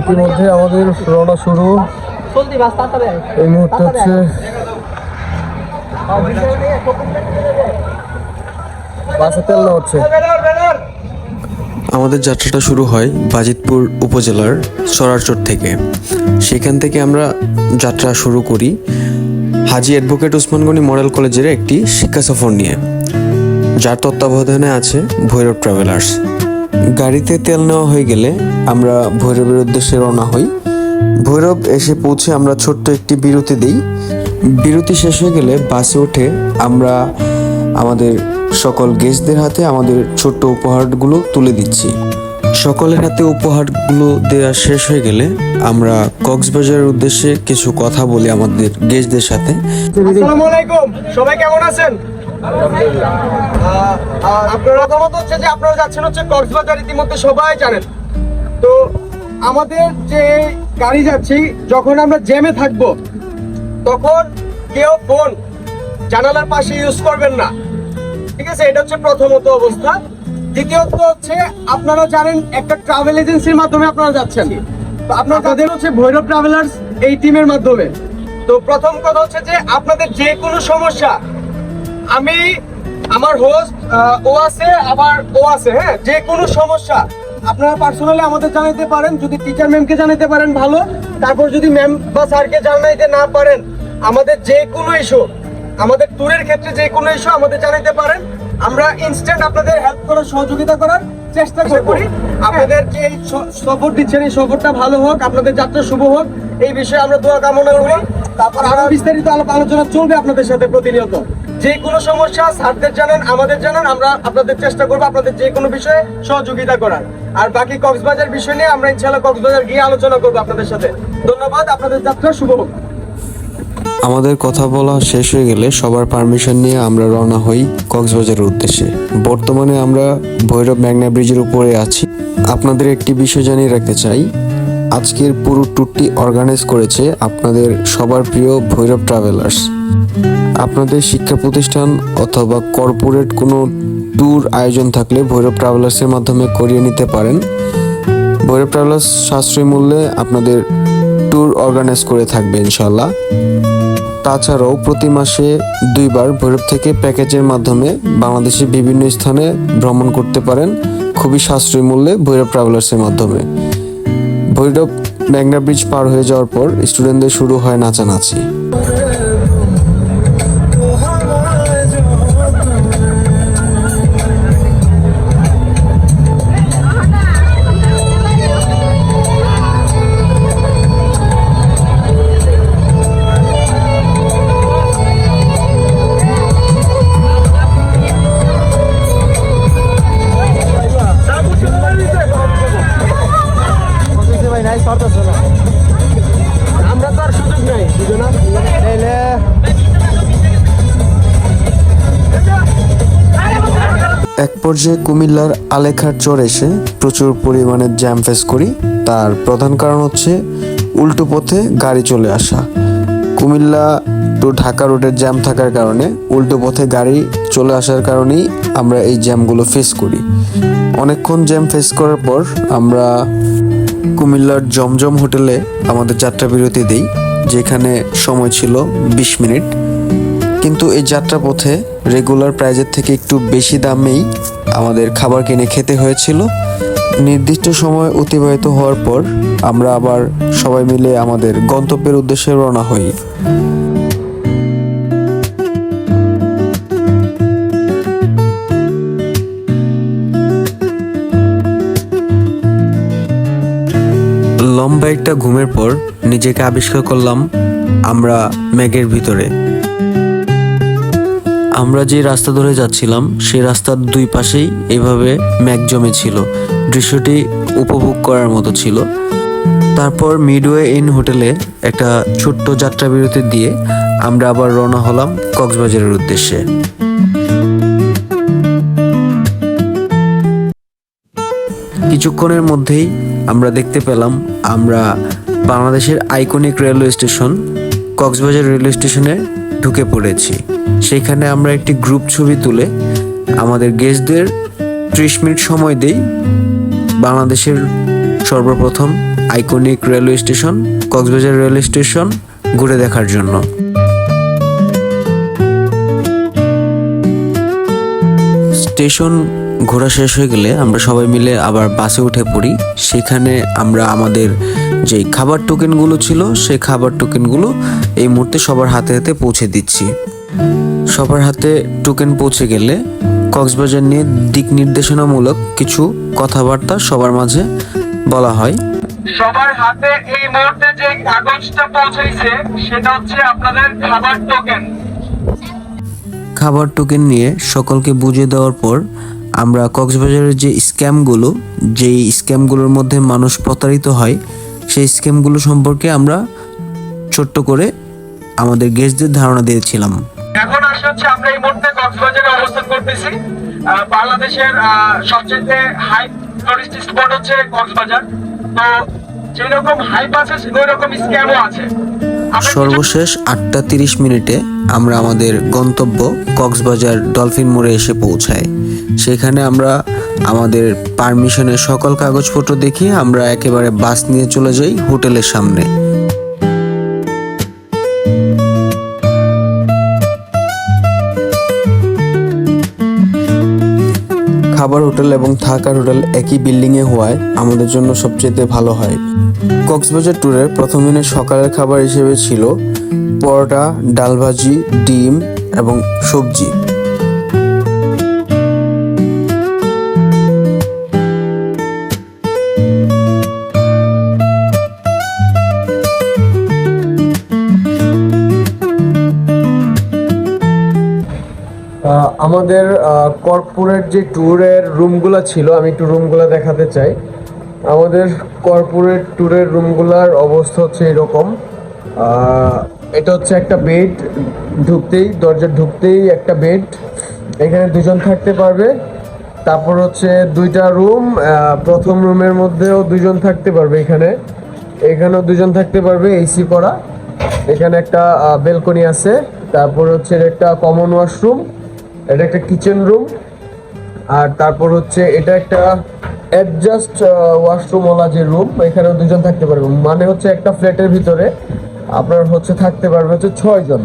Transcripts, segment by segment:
ইতিমধ্যে আমাদের রওনা শুরু। এই মুহূর্তে হচ্ছে বাসে তেল হচ্ছে। আমাদের যাত্রাটা শুরু হয় বাজিতপুর উপজেলার সরারচর থেকে। সেখান থেকে আমরা যাত্রা শুরু করি হাজি অ্যাডভোকেট উসমানগনি মডেল কলেজের একটি শিক্ষা সফর নিয়ে। যার তত্ত্বাবধানে আছে ভৈরব ট্রাভেলার্স। গাড়িতে তেল নেওয়া হয়ে গেলে আমরা ভৈরবের উদ্দেশ্যে রওনা হই। ভৈরব এসে পৌঁছে আমরা ছোট্ট একটি বিরতি দিই। বিরতি শেষ হয়ে গেলে বাসে উঠে আমরা আমাদের সকল গেস্টদের হাতে আমাদের ছোট্ট উপহারগুলো তুলে দিচ্ছি। সকলের হাতে উপহারগুলো দেওয়া শেষ হয়ে গেলে আমরা কক্সবাজারের উদ্দেশ্যে কিছু কথা বলি আমাদের গেস্টদের সাথে। সবাই কেমন আছেন? আপনার মতামত হচ্ছে যে আপনারা যাচ্ছেন হচ্ছে কক্সবাজার ইতিমধ্যে সবাই জানেন। তো আমাদের যে গাড়ি যাচ্ছি, যখন আমরা জ্যামে থাকব, তখন কেউ ফোন জানালার পাশে ইউজ করবেন না। ঠিক আছে? এটা হচ্ছে প্রথমত অবস্থা। দ্বিতীয়ত হচ্ছে, আপনারা জানেন একটা ট্রাভেল এজেন্সির মাধ্যমে আপনারা যাচ্ছেন। তো আপনারা তাদের হচ্ছে ভৈরব ট্রাভেলার্স এই টিমের মাধ্যমে। তো প্রথম কথা হচ্ছে যে, আপনাদের যে কোনো সমস্যা আমি আমার হোস্ট ও আছে আবার ও আছে হ্যাঁ? যে কোনো সমস্যা আপনারা পার্সোনালি আমাদের জানাতে পারেন। যদি টিচার ম্যামকে জানাতে পারেন ভালো। তারপর যদি ম্যাম বা স্যারকে জানাইতে না পারেন আমাদের যে কোনো ইস্যু আমাদের ট্যুরের ক্ষেত্রে যে কোনো ইস্যু আমাদের জানাতে পারেন। আমরা ইনস্ট্যান্ট আপনাদের হেল্প করার সহযোগিতা করার চেষ্টা করি। আপনাদের যে এই সফর দিচ্ছেন এই সফরটা ভালো হোক আপনাদের যাত্রা শুভ হোক এই বিষয়ে আমরা দোয়া কামনা করি। তারপর আরও বিস্তারিত আলাপ আলোচনা চলবে আপনাদের সাথে প্রতিনিয়ত। যে কোনো সমস্যা স্যারদের জানান, আমাদের জানান, আমরা আপনাদের চেষ্টা করব আপনাদের যে কোনো বিষয়ে সহযোগিতা করার। আর বাকি কক্সবাজার বিষয় নিয়ে আমরা ইনশাআল্লাহ কক্সবাজার গিয়ে আলোচনা করব আপনাদের সাথে। ধন্যবাদ, আপনাদের যাত্রা শুভ হোক। আমাদের কথা বলা শেষ হয়ে গেলে সবার পারমিশন নিয়ে আমরা রওনা হই কক্সবাজারের উদ্দেশ্যে। বর্তমানে আমরা ভৈরব মেঘনা ব্রিজের উপরে আছি। আপনাদের একটি বিষয় জানিয়ে রাখতে চাই আজকের পুরো ট্যুরটি অর্গানাইজ করেছে আপনাদের সবার প্রিয় ভৈরব ট্রাভেলার্স আপনাদের শিক্ষা প্রতিষ্ঠান অথবা কর্পোরেট কোনো ট্যুর আয়োজন থাকলে ভৈরব ট্রাভেলার্সের মাধ্যমে করিয়ে নিতে পারেন। ভৈরব ট্রাভেলার্স সাশ্রয়ী মূল্যে আপনাদের ট্যুর অর্গানাইজ করে থাকবে ইনশাল্লাহ তাছাড়াও প্রতি মাসে দুইবার ভৈরব থেকে প্যাকেজের মাধ্যমে বাংলাদেশের বিভিন্ন স্থানে ভ্রমণ করতে পারেন। খুবই সাশ্রয়ী মূল্যে ভৈরব ট্রাভেলার্সের মাধ্যমে। ভৈরব মেঘনা ব্রিজ পার হয়ে যাওয়ার পর স্টুডেন্টদের শুরু হয় নাচানাচি। পর্যায়ে কুমিল্লার আলেখার চর এসে প্রচুর পরিমাণে জ্যাম ফেস করি। তার প্রধান কারণ হচ্ছে উল্টো পথে গাড়ি চলে আসা। কুমিল্লা টু ঢাকা রোডের জ্যাম থাকার কারণে উল্টো পথে গাড়ি চলে আসার কারণেই আমরা এই জ্যামগুলো ফেস করি। অনেকক্ষণ জ্যাম ফেস করার পর আমরা কুমিল্লার জমজম হোটেলে আমাদের যাত্রা বিরতি দিই, যেখানে সময় ছিল বিশ মিনিট। কিন্তু এই যাত্রা পথে রেগুলার প্রাইজের থেকে একটু বেশি দামেই আমাদের খাবার কিনে খেতে হয়েছিল। নির্দিষ্ট সময় অতিবাহিত হওয়ার পর আমরা আবার সবাই মিলে আমাদের গন্তব্যের উদ্দেশ্যে রওনা হই। লম্বা একটা ঘুমের পর নিজেকে আবিষ্কার করলাম আমরা ম্যাগের ভিতরে। আমরা যে রাস্তা ধরে যাচ্ছিলাম সেই রাস্তার দুই পাশেই এভাবে ম্যাগ জমে ছিল। দৃশ্যটি উপভোগ করার মতো ছিল। তারপর মিডওয়ে ইন হোটেলে একটা ছোট্ট যাত্রা বিরতি দিয়ে আমরা আবার রওনা হলাম কক্সবাজারের উদ্দেশ্যে। কিছুক্ষণের মধ্যেই আমরা দেখতে পেলাম, আমরা বাংলাদেশের iconic railway station Cox's Bazar railway স্টেশনে ঢুকে পড়েছি। সেখানে আমরা একটি গ্রুপ ছবি তুলে আমাদের গেস্টদের ত্রিশ মিনিট সময় দেই বাংলাদেশের সর্বপ্রথম iconic railway station, Cox's Bazar railway station ঘুরে দেখার জন্য। স্টেশন ঘোরা শেষ হয়ে গেলে আমরা সবাই মিলে আবার বাসে উঠে পড়ি। সেখানে আমরা আমাদের যে খাবার টোকেনগুলো ছিল, সেই খাবার টোকেনগুলো এই মুহূর্তে সবার হাতে হাতে পৌঁছে দিচ্ছি। সবার হাতে টোকেন পৌঁছে গেলে কক্সবাজার নিয়ে দিক নির্দেশনামূলক কিছু কথাবার্তা সবার মাঝে বলা হয়। সবার হাতে এই মুহূর্তে যে কাগজটা পৌঁছেছে সেটা হচ্ছে আপনাদের খাবার টোকেন খাবার টোকেন নিয়ে সকলকে বুঝিয়ে দেওয়ার পর আমরা কক্সবাজারের যে স্ক্যামগুলো যেই স্ক্যামগুলোর মধ্যে মানুষ প্রতারিত হয় সেই স্ক্যামগুলো সম্পর্কে আমরা ছোট্ট করে আমাদের গেস্টদের ধারণা দিয়েছিলাম। আসলে হচ্ছে আমরা এই মুহূর্তে কক্সবাজারে অবস্থান করতেছি। বাংলাদেশের সবচেয়ে হাই টুরিস্ট স্পট হচ্ছে কক্সবাজার। তো যেরকম স্ক্যামও আছে সর্বশেষ আটটা তিরিশ মিনিটে আমরা আমাদের গন্তব্য কক্সবাজার ডলফিন মোড়ে এসে পৌঁছাই। সেখানে আমরা আমাদের পারমিশনের সকল কাগজপত্র দেখিয়ে আমরা একেবারে বাস নিয়ে চলে যাই হোটেলের সামনে। খাবার হোটেল এবং থাকার হোটেল একই বিল্ডিংয়ে হওয়ায় আমাদের জন্য সবচেয়ে ভালো হয়। কক্সবাজার ট্যুরের প্রথম দিনে সকালের খাবার হিসেবে ছিল পরোটা, ডাল ভাজি, ডিম এবং সবজি। আমাদের কর্পোরেট যে ট্যুরের রুমগুলো ছিল, আমি একটু রুমগুলো দেখাতে চাই। আমাদের কর্পোরেট ট্যুরের রুমগুলোর অবস্থা হচ্ছে এরকম। এটা হচ্ছে একটা বেড ঢুকতেই দরজা ঢুকতেই একটা বেড। এখানে দুজন থাকতে পারবে। তারপর হচ্ছে দুইটা রুম প্রথম রুমের মধ্যেও দুজন থাকতে পারবে এখানে। এখানেও দুজন থাকতে পারবে, এসি করা। এখানে একটা বেলকনি আছে। তারপর হচ্ছে একটা কমন ওয়াশরুম। এটা একটা কিচেন রুম, আর তারপর হচ্ছে এটা একটা অ্যাডজাস্ট ওয়াশরুম ওলা যে রুম এখানেও দুজন থাকতে পারবে। মানে হচ্ছে একটা ফ্ল্যাটের ভিতরে আপনার হচ্ছে থাকতে পারবে হচ্ছে ছয় জন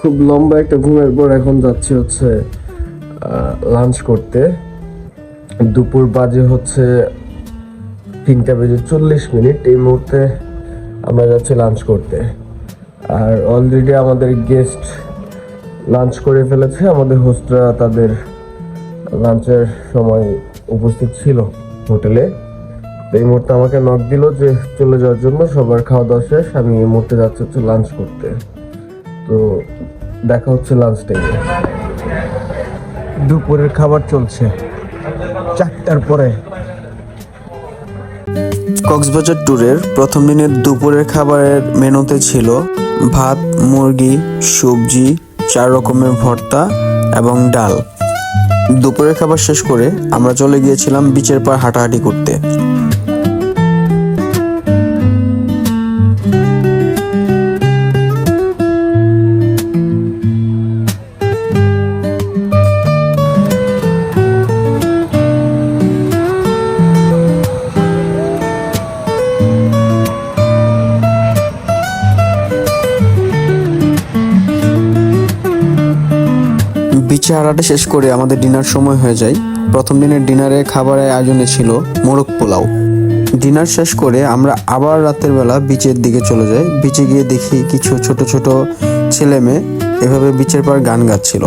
খুব লম্বা একটা ঘুমের পর এখন যাচ্ছি হচ্ছে লাঞ্চ করতে। দুপুর বাজে হচ্ছে তিনটা বেজে চল্লিশ মিনিট। এই মুহূর্তে আমরা যাচ্ছি লাঞ্চ করতে। আর অলরেডি আমাদের গেস্ট লাঞ্চ করে ফেলেছে। আমাদের হোস্টরা তাদের লাঞ্চের সময় উপস্থিত ছিল হোটেলে। তো এই মুহূর্তে আমাকে নক দিল যে চলে যাওয়ার জন্য সবার খাওয়া দাওয়া শেষ, আমি এই মুহূর্তে যাচ্ছি হচ্ছে লাঞ্চ করতে। তো দেখা হচ্ছে লাঞ্চ টাইমে দুপুরের খাবার চলছে চারটার পরে। কক্সবাজার ট্যুরের প্রথম দিনের দুপুরের খাবারের মেনুতে ছিল ভাত, মুরগি, সবজি চার রকমের ভর্তা এবং ডাল। দুপুরের খাবার শেষ করে আমরা চলে গিয়েছিলাম বিচের পার হাঁটাহাঁটি করতে। বিচে হারাটা শেষ করে আমাদের ডিনার সময় হয়ে যায়। প্রথম দিনের ডিনারে খাবারের আয়োজনে ছিল মোরগ পোলাও। ডিনার শেষ করে আমরা আবার রাতের বেলা বিচের দিকে চলে যাই। বিচে গিয়ে দেখি কিছু ছোট ছোট ছেলে মেয়ে এভাবে বিচের পর গান গাচ্ছিল।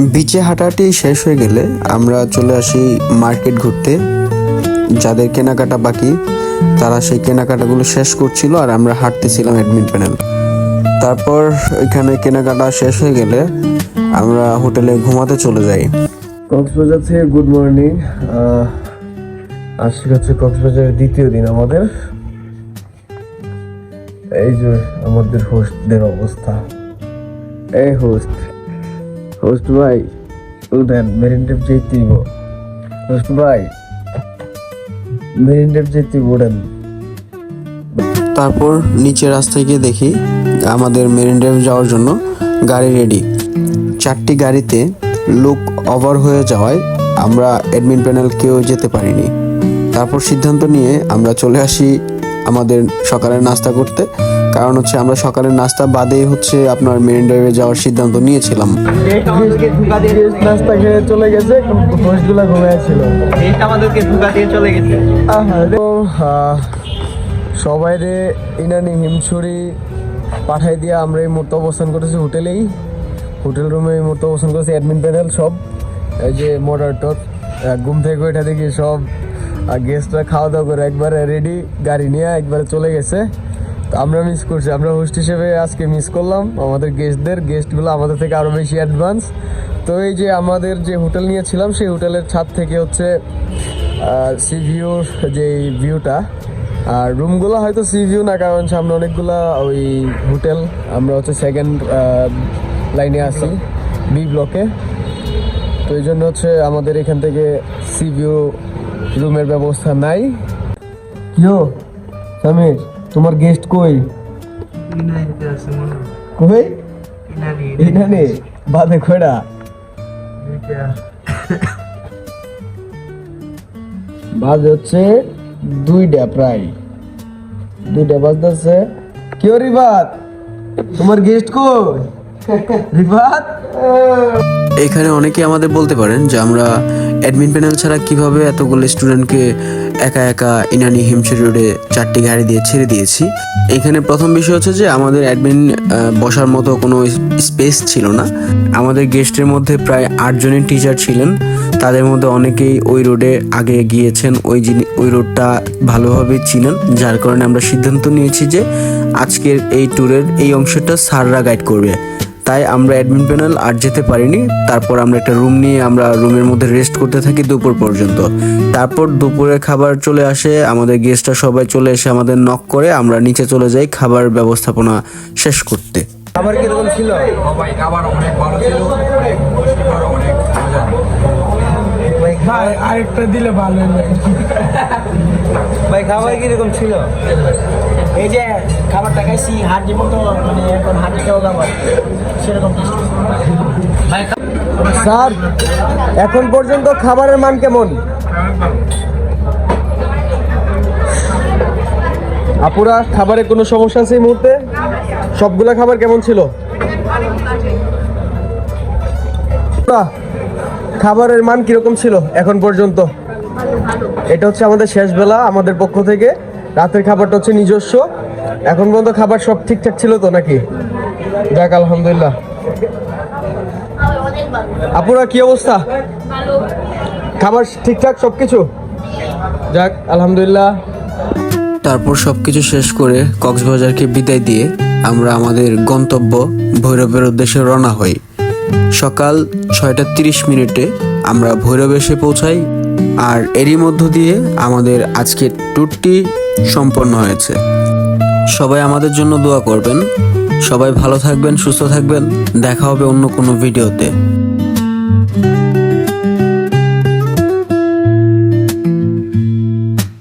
বিচে হাঁটাহাঁটি শেষ হয়ে গেলে আমরা চলে আসি মার্কেট ঘুরতে। যাদের কেনাকাটা বাকি, তারা সেই কেনাকাটাগুলো শেষ করছিল আর আমরা হাঁটতেছিলাম অ্যাডমিট প্যানেল তারপর এখানে কেনাকাটা শেষ হয়ে গেলে আমরা হোটেলে ঘুমাতে চলে যাই। কক্সবাজার থেকে গুড মর্নিং আজকে হচ্ছে কক্সবাজারের দ্বিতীয় দিন আমাদের। এই যে আমাদের হোস্টদের অবস্থা। এই হোস্ট হোস্ট ভাই উঠেন মেরিন ড্রাইভ যেতে হোস্ট ভাই, মেরিন ড্রাইভ যেতে উঠেন তারপর নিচে রাস্তায় গিয়ে দেখি আমাদের মেরিন ড্রাইভ যাওয়ার জন্য গাড়ি রেডি চারটি গাড়িতে লুক ওভার হয়ে যাওয়ায় আমরা অ্যাডমিন প্যানেল কেউ যেতে পারিনি। তারপর সিদ্ধান্ত নিয়ে আমরা চলে আসি আমাদের সকালের নাস্তা করতে। কারণ হচ্ছে আমরা সকালের নাস্তা বাদেই হচ্ছে আপনার মেরিন ড্রাইভে যাওয়ার সিদ্ধান্ত নিয়েছিলাম। চলে গেছে সবাই রে ইনানি হিমছড়ি পাঠাই দিয়ে আমরা এই মুহূর্তে অবস্থান করেছি হোটেলেই। হোটেল রুমে এই মুহূর্তে অবস্থান করেছি অ্যাডমিন প্যানেল সব। এই যে মডারেটর ঘুম থেকে ওইটা দেখি সব গেস্টরা খাওয়া দাওয়া করে একবারে রেডি গাড়ি নিয়ে একবারে চলে গেছে। আমরা মিস করছি। আমরা হোস্ট হিসেবে আজকে মিস করলাম আমাদের গেস্টদের গেস্টগুলো আমাদের থেকে আরও বেশি অ্যাডভান্স তো এই যে আমাদের যে হোটেল নিয়েছিলাম, সেই হোটেলের ছাদ থেকে হচ্ছে সি ভিউর যে ভিউটা আর রুমগুলো হয়তো সি ভিউ না, কারণ সামনে অনেকগুলা ওই হোটেল আমরা হচ্ছে সেকেন্ড লাইনে আসি বি ব্লকে তো এই জন্য হচ্ছে আমাদের এখান থেকে সি ভিউ রুমের ব্যবস্থা নাই। কিও, সামির? তোমার গেস্ট কই? কই? এখানে বাদে খোড়া। বাজে হচ্ছে দুইটা প্রায়। দুইটা বাজতেছে। কেউ রিবাত তোমার গেস্ট কই? রিবাত এখানে অনেকে আমাদের বলতে পারেন যে আমরা অ্যাডমিন প্যানেল ছাড়া কীভাবে এতগুলো স্টুডেন্টকে একা একা ইনানি হিমশির রোডে চারটি গাড়ি দিয়ে ছেড়ে দিয়েছি। এখানে প্রথম বিষয় হচ্ছে যে আমাদের অ্যাডমিন বসার মতো কোনো স্পেস ছিল না। আমাদের গেস্টের মধ্যে প্রায় আটজনের টিচার ছিলেন। তাদের মধ্যে অনেকেই ওই রোডে আগে গিয়েছেন, ওই ওই রোডটা ভালোভাবে চিনেন। যার কারণে আমরা সিদ্ধান্ত নিয়েছি যে আজকের এই ট্যুরের এই অংশটা সাররা গাইড করবে। তাই আমরা অ্যাডমিন প্যানেল আর যেতে পারিনি। তারপর আমরা একটা রুম নিয়ে আমরা রুমের মধ্যে রেস্ট করতে থাকি দুপুর পর্যন্ত। তারপর দুপুরে খাবার চলে আসে আমাদের গেস্টরা সবাই চলে এসে আমাদের নক করে আমরা নিচে চলে যাই খাবার ব্যবস্থাপনা শেষ করতে। খাবার কীরকম ছিল। ভাই আরেকটা দিলে ভালো ভাই। খাবার কীরকম ছিল? এই যে খাবারটা খাইছি হাড্ডি মতো মানে এখন হাড্ডি খাওয়া খাবার সেরকম স্যার এখন পর্যন্ত খাবারের মান কেমন? আপুরা খাবারে কোনো সমস্যা আছে এই মুহূর্তে? সবগুলা খাবার কেমন ছিল? খাবারের মান কীরকম ছিল এখন পর্যন্ত? এটা হচ্ছে আমাদের শেষ বেলা, আমাদের পক্ষ থেকে। রাতের খাবারটা হচ্ছে নিজস্ব। এখন পর্যন্ত খাবার সব ঠিকঠাক ছিল তো নাকি? যাক, আলহামদুলিল্লাহ। আপুরা, কি অবস্থা? খাবার ঠিকঠাক সবকিছু? যাক, আলহামদুলিল্লাহ। তারপর সবকিছু শেষ করে কক্সবাজারকে বিদায় দিয়ে আমরা আমাদের গন্তব্য ভৈরবের উদ্দেশ্যে রওনা হই। সকাল ছয়টা তিরিশ মিনিটে আমরা ভৈরব এসে পৌঁছাই, আর এরই মধ্য দিয়ে আমাদের আজকের ট্যুরটি সম্পন্ন হয়েছে। সবাই আমাদের জন্য দোয়া করবেন। সবাই ভালো থাকবেন, সুস্থ থাকবেন। দেখা হবে অন্য কোনো ভিডিওতে।